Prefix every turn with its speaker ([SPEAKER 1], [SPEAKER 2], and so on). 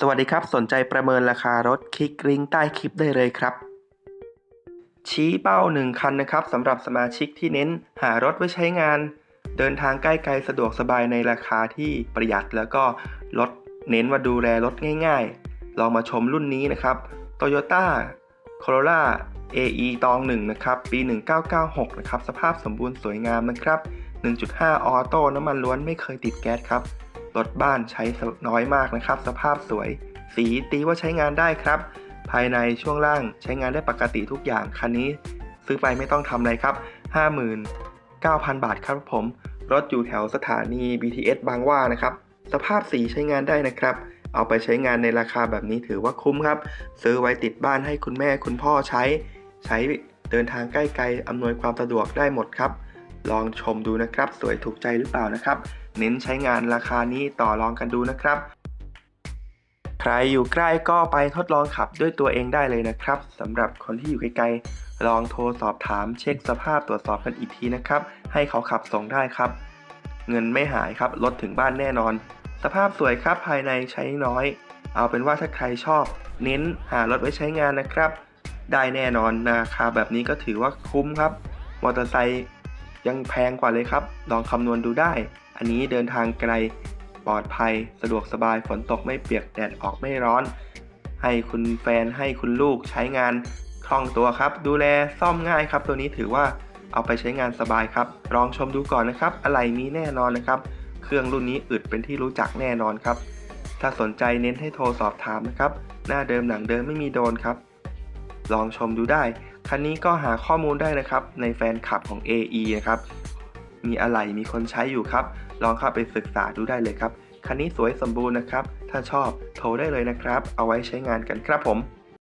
[SPEAKER 1] สวัสดีครับ สนใจประเมินราคารถคลิกลิงก์ใต้คลิปได้เลยครับ ชี้เป้า 1 คันนะครับสำหรับสมาชิกที่เน้นหารถไว้ใช้งาน เดินทางใกล้ไกลสะดวกสบายในราคาที่ประหยัดแล้วก็ลดเน้นว่าดูแลรถง่ายๆ ลองมาชมรุ่นนี้นะครับ Toyota Corolla AE ตอง1นะครับ ปี 1996 นะครับ สภาพสมบูรณ์สวยงามนะครับ 1.5 ออโต้น้ำมันล้วนไม่เคยติดแก๊สครับ รถบ้านใช้น้อยมากนะครับ สภาพสวย สีตีว่าใช้งานได้ครับ ภายในช่วงล่างใช้งานได้ปกติทุกอย่าง คันนี้ซื้อไปไม่ต้องทำอะไรครับ 59,000 บาทครับผม รถอยู่แถวสถานี BTS บางหว่านะครับ สภาพสีใช้งานได้นะครับ เอาไปใช้งานในราคาแบบนี้ถือว่าคุ้มครับ ซื้อไว้ติดบ้านให้คุณแม่คุณพ่อใช้ ใช้เดินทางใกล้ไกลอำนวยความสะดวกได้หมดครับ ลองชมดูนะครับ สวยถูกใจหรือเปล่านะครับ เน้นใช้งานราคานี้ต่อรองกันดูนะครับ ใครอยู่ใกล้ก็ไปทดลองขับด้วยตัวเองได้เลยนะครับสำหรับคนที่อยู่ไกลๆลองโทรสอบถามเช็คสภาพตรวจสอบกันอีกทีนะครับ ให้เขาขับส่งได้ครับ เงินไม่หายครับรถถึงบ้านแน่นอน สภาพสวยครับภายในใช้น้อย เอาเป็นว่าถ้าใครชอบ เน้นหารถไว้ใช้งานนะครับได้แน่นอนราคาแบบนี้ก็ถือว่าคุ้มครับ มอเตอร์ไซค์ ยังแพงกว่าเลยครับ ลองคำนวณดูได้ อันนี้เดินทางไกล ปลอดภัย สะดวกสบาย ฝนตกไม่เปียก แดดออกไม่ร้อน ให้คุณแฟน ให้คุณลูกใช้งานคล่องตัวครับ ดูแลซ่อมง่ายครับ ตัวนี้ถือว่าเอาไปใช้งานสบายครับ ลองชมดูก่อนนะครับ อะไรมีแน่นอนนะครับ เครื่องรุ่นนี้อึดเป็นที่รู้จักแน่นอนครับ ถ้าสนใจเน้นให้โทรสอบถามนะครับ หน้าเดิมหนังเดิมไม่มีโดนครับ ลองชมดูได้ คันนี้ก็หาข้อมูลได้นะครับในแฟนคลับของ AE นะครับมีอะไรมีคนใช้อยู่ครับ ลองเข้าไปศึกษาดูได้เลยครับ คันนี้สวยสมบูรณ์นะครับ ถ้าชอบโทรได้เลยนะครับ เอาไว้ใช้งานกันครับผม